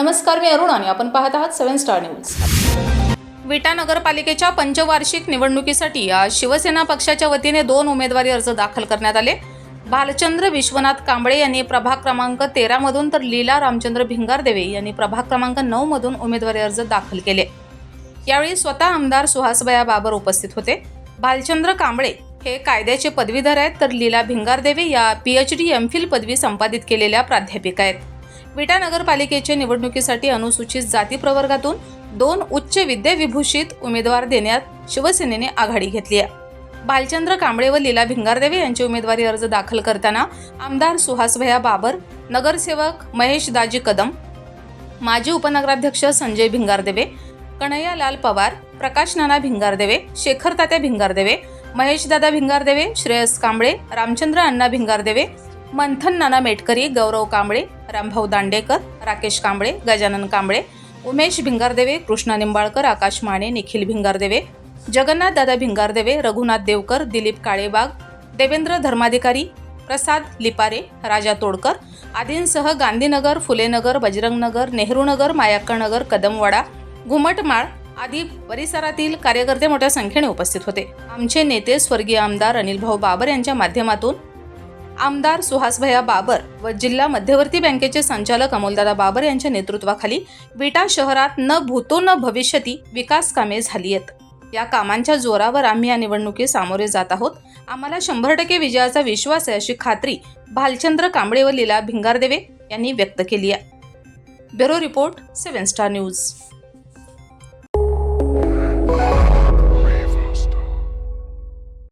नमस्कार मी अरुण आणि आपण पाहत आहात सेव्हन स्टार न्यूज. विटा नगरपालिकेच्या पंचवार्षिक निवडणुकीसाठी आज शिवसेना पक्षाच्या वतीने दोन उमेदवारी अर्ज दाखल करण्यात आले. भालचंद्र विश्वनाथ कांबळे यांनी प्रभाग क्रमांक तेरामधून तर लीला रामचंद्र भिंगारदेवे यांनी प्रभाग क्रमांक नऊमधून उमेदवारी अर्ज दाखल केले. यावेळी स्वतः आमदार सुहासबया बाबर उपस्थित होते. भालचंद्र कांबळे हे कायद्याचे पदवीधर आहेत तर लीला भिंगारदेवे या पीएच डी एम फिल पदवी संपादित केलेल्या प्राध्यापिका आहेत. विटा नगरपालिकेच्या निवडणुकीसाठी अनुसूचित जाती प्रवर्गातून दोन उच्च विद्याविभूषित उमेदवार देण्यात शिवसेनेने आघाडी घेतली आहे. भालचंद्र कांबळे व लीला भिंगारदेवे यांचे उमेदवारी अर्ज दाखल करताना आमदार सुहासभया बाबर नगरसेवक महेश दाजी कदम माजी उपनगराध्यक्ष संजय भिंगारदेवे कन्हैयालाल पवार प्रकाश नाना भिंगारदेवे शेखर तात्या भिंगारदेवे महेशदादा भिंगारदेवे श्रेयस कांबळे रामचंद्र अण्णा भिंगारदेवे मंथन नाना मेटकरी गौरव कांबळे रामभाऊ दांडेकर राकेश कांबळे गजानन कांबळे उमेश भिंगारदेवे कृष्णा निंबाळकर आकाश माने निखिल भिंगारदेवे जगन्नाथ दादा भिंगारदेवे रघुनाथ देवकर दिलीप काळेबाग देवेंद्र धर्माधिकारी प्रसाद लिपारे राजा तोडकर आदींसह गांधीनगर फुलेनगर बजरंगनगर नेहरूनगर मायाक्कनगर कदमवाडा घुमटमाळ आदी परिसरातील कार्यकर्ते मोठ्या संख्येने उपस्थित होते. आमचे नेते स्वर्गीय आमदार अनिल भाऊ बाबर यांच्या माध्यमातून आमदार सुहासभया बाबर व जिल्हा मध्यवर्ती बँकेचे संचालक अमोलदादा बाबर यांच्या नेतृत्वाखाली विटा शहरात न भूतो न भविष्यती विकास कामे झाली आहेत. या कामांच्या जोरावर आम्ही या निवडणुकीत सामोरे जात आहोत. आम्हाला शंभर टक्के विजयाचा विश्वास आहे अशी खात्री भालचंद्र कांबळे व लीला भिंगारदेवे यांनी व्यक्त केली आहे. Bureau report seven star news.